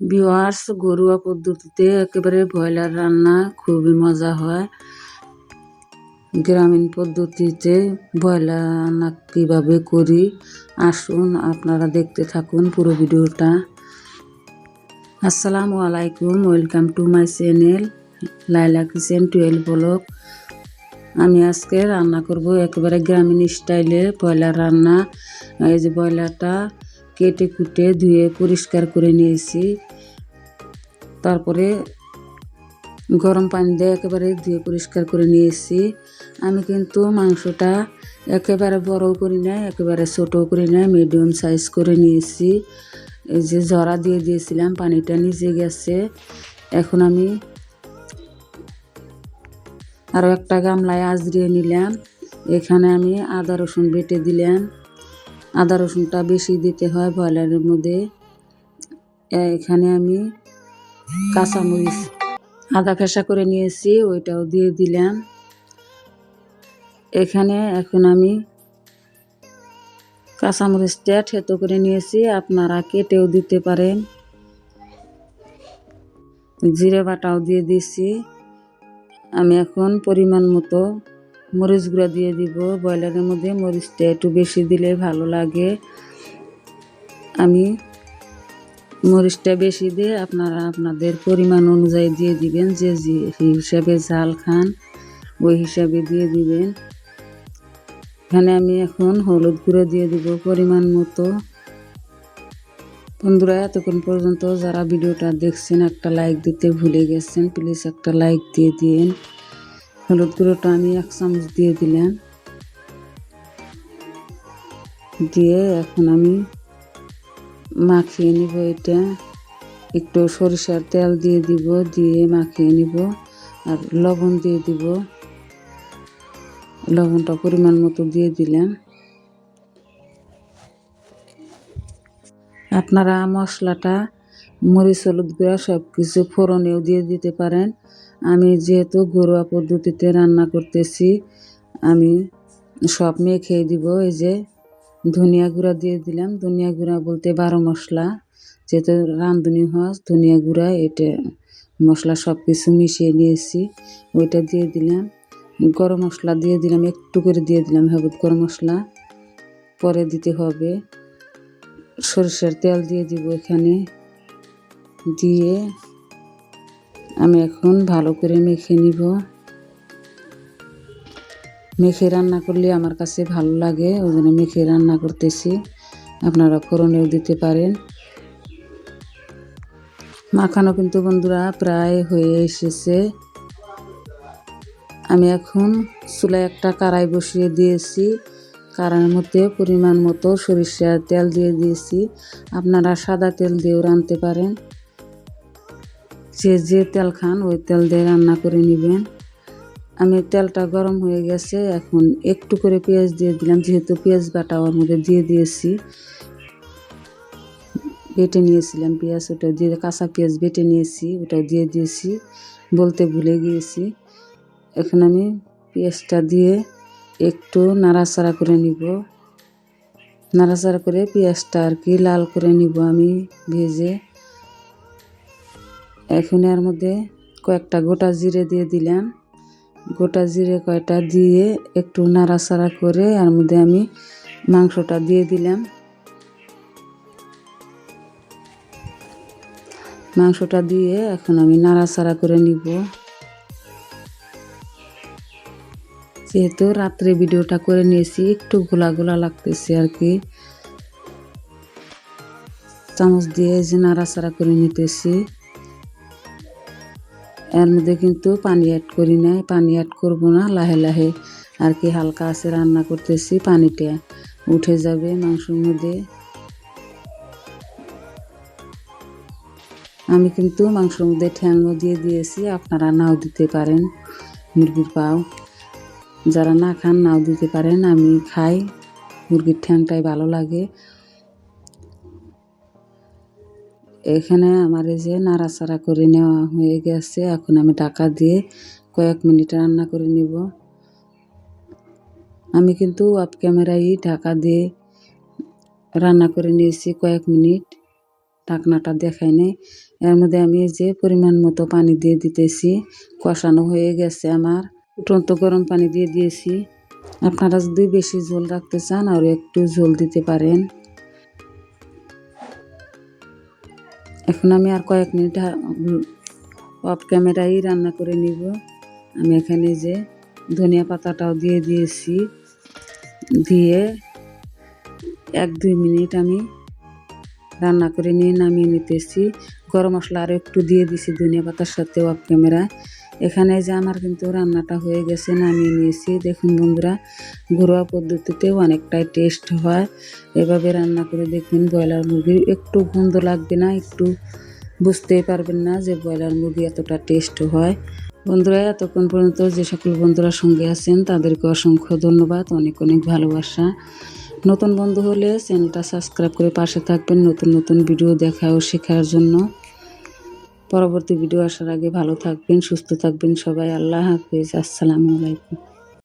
Viewers ঘরোয়া পদ্ধতিতে একেবারে ব্রয়লার রান্না খুবই মজা হয়। গ্রামীণ পদ্ধতিতে ব্রয়লার রান্না কীভাবে করি, আসুন আপনারা দেখতে থাকুন পুরো ভিডিওটা। আসসালামু আলাইকুম, welcome to my channel Laila kitchen twelve block আমি আজকে রান্না করব একেবারে গ্রামীণ স্টাইলে ব্রয়লার রান্না। এই যে ব্রয়লারটা কেটে কুটে ধুয়ে পরিষ্কার করে নিয়েছি। তারপরে গরম পানি দিয়ে একেবারে ধুয়ে পরিষ্কার করে নিয়েছি। আমি কিন্তু মাংসটা একেবারে বড়ও করি নাই, একেবারে ছোটো করি নাই মিডিয়াম সাইজ করে নিয়েছি। এই যে জরা দিয়ে দিয়েছিলাম, পানিটা নিচে গেছে। এখন আমি আরও একটা গামলায় আজরিয়ে নিলাম। এখানে আমি আদা রসুন বেটে দিলাম। আদা রসুনটা বেশি দিতে হয় ব্রয়লারের মধ্যে। এখানে আমি কাঁচামরিচ, আদা ফেসা করে নিয়েছি, ওইটাও দিয়ে দিলাম। এখানে এখন আমি কাঁচামরিচটা থেতো করে নিয়েছি, আপনারা কেটেও দিতে পারেন। জিরে বাটাও দিয়ে দিছি আমি এখন পরিমাণ মতো মরিচ গুঁড়া দিয়ে দিব। ব্রয়লারের মধ্যে মরিচটা একটু বেশি দিলে ভালো লাগে। আমি মরিচটা বেশি দিয়ে আপনারা আপনাদের পরিমাণ অনুযায়ী দিয়ে দিবেন। যে হিসাবে ঝাল খান, ওই হিসাবে দিয়ে দিবেন। এখানে আমি এখন হলুদ গুঁড়ো দিয়ে দিব পরিমাণ মতো। বন্ধুরা, এতক্ষণ পর্যন্ত যারা ভিডিওটা দেখছেন, একটা লাইক দিতে ভুলে গেছেন, প্লিজ একটা লাইক দিয়ে দিন হলুদ গুঁড়োটা আমি এক চামচ দিয়ে দিলাম। দিয়ে এখন আমি মাখিয়ে নিব এটা। একটু সরিষার তেল দিয়ে দিব, দিয়ে মাখিয়ে নিব আর লবণ দিয়ে দিব। লবণটা পরিমাণ মতো দিয়ে দিলাম। আপনারা মশলাটা মরিচ হলুদ গুঁড়া সব কিছু ফোড়নেও দিয়ে দিতে পারেন। আমি যেহেতু ঘরোয়া পদ্ধতিতে রান্না করতেছি, আমি সব মেখে দিব। এই যে ধনিয়া গুঁড়া দিয়ে দিলাম। ধনিয়া গুঁড়া বলতে বারো মশলা। যেহেতু রাঁধুনি হয় ধনিয়া গুঁড়া, এটা মশলা সব কিছু মিশিয়ে নিয়েছি। ওইটা দিয়ে দিলাম। গরম মশলা দিয়ে দিলাম, একটু করে দিয়ে দিলাম হলুদ গরম মশলা। পরে দিতে হবে সরিষার তেল দিয়ে দিব এখানে। দিয়ে আমি এখন ভালো করে মেখে নিব। মেখে রান্না করলে আমার কাছে ভালো লাগে, ওই জন্য মেখে রান্না করতেছি। আপনারা ফোড়নেও দিতে পারেন। মাখানো কিন্তু বন্ধুরা প্রায় হয়ে এসেছে। আমি এখন চুলায় একটা কারাই বসিয়ে দিয়েছি। কারার মধ্যে পরিমাণ মতো সরিষার তেল দিয়ে দিয়েছি। আপনারা সাদা তেল দিয়েও রাঁধতে পারেন। যে যে তেল খান, ওই তেল দিয়ে রান্না করে নেবেন। আমি তেলটা গরম হয়ে গেছে, এখন একটু করে পেঁয়াজ দিয়ে দিলাম, যেহেতু পেঁয়াজ বাটা ওর মধ্যে দিয়ে দিয়েছি। বেটে নিয়েছিলাম পেঁয়াজ, ওটা দিয়ে, কাঁচা পেঁয়াজ বেটে নিয়েছি, ওটা দিয়ে দিয়েছি, বলতে ভুলে গিয়েছি। এখন আমি পেঁয়াজটা দিয়ে একটু নাড়াচাড়া করে নিব। নাড়াচাড়া করে পেঁয়াজটা আর কি লাল করে নিব আমি, ভেজে। এখন এর মধ্যে কয়েকটা গোটা জিরে দিয়ে দিলাম। গোটা জিরে কয়টা দিয়ে একটু নাড়াচাড়া করে এর মধ্যে আমি মাংসটা দিয়ে দিলাম। মাংসটা দিয়ে এখন আমি নাড়াচাড়া করে নিব। যেহেতু রাত্রে ভিডিওটা করে নিয়েছি, একটু গোলা গোলা লাগতেছে আর কি। চামচ দিয়ে যে নাড়াচাড়া করে নিতেছি। এর মধ্যে কিন্তু পানি অ্যাড করি নাই, পানি অ্যাড করব না, লাহে লাহে আর কি হালকা আছে রান্না করতেছি পানিটা উঠে যাবে মাংসের মধ্যে। আমি কিন্তু মাংসের মধ্যে ঠ্যাংও দিয়ে দিয়েছি, আপনারা নাও দিতে পারেন, মুরগির পাও। যারা না খান, নাও দিতে পারেন, আমি খাই, মুরগির ঠ্যাংটাই ভালো লাগে। এখানে আমার এই যে নাড়াচাড়া করে নেওয়া হয়ে গেছে। এখন আমি ঢাকা দিয়ে কয়েক মিনিট রান্না করে নিব। আমি কিন্তু অফ ক্যামেরাই ঢাকা দিয়ে রান্না করে নিয়েছি কয়েক মিনিট। ঢাকনাটা দেখাই নেই। এর মধ্যে আমি যে পরিমাণ মতো পানি দিয়ে দিতেছি। কষানো হয়ে গেছে আমার। ফুটন্ত গরম পানি দিয়ে দিয়েছি। আপনারা যদি বেশি ঝোল রাখতে চান আর একটু ঝোল দিতে পারেন। এখন আমি আর কয়েক মিনিট অফ ক্যামেরাই রান্না করে নিব। আমি এখানে যে ধনিয়া পাতাটাও দিয়ে দিয়েছি। দিয়ে এক দুই মিনিট আমি রান্না করে নিয়ে নামিয়ে নিতেছি। গরম মশলা আরও একটু দিয়ে দিছি ধনিয়া পাতার সাথে অফ ক্যামেরায় এখানে যে আমার কিন্তু রান্নাটা হয়ে গেছে, নামিয়ে নিয়েছি। দেখুন বন্ধুরা, ঘরোয়া পদ্ধতিতেও অনেকটাই টেস্ট হয়। এভাবে রান্না করে দেখবেন ব্রয়লার মুরগি একটু গন্ধ লাগবে না, একটু বুঝতেই পারবেন না যে ব্রয়লার মুরগি এতটা টেস্ট হয়। বন্ধুরা, এতক্ষণ পর্যন্ত যে সকল বন্ধুরা সঙ্গে আছেন, তাদেরকে অসংখ্য ধন্যবাদ, অনেক অনেক ভালোবাসা। নতুন বন্ধু হলে চ্যানেলটা সাবস্ক্রাইব করে পাশে থাকবেন, নতুন নতুন ভিডিও দেখা ও শেখার জন্য। পরবর্তী ভিডিও আসার আগে ভালো থাকবেন সুস্থ থাকবেন সবাই। আল্লাহ হাফিজ। আসসালামু আলাইকুম।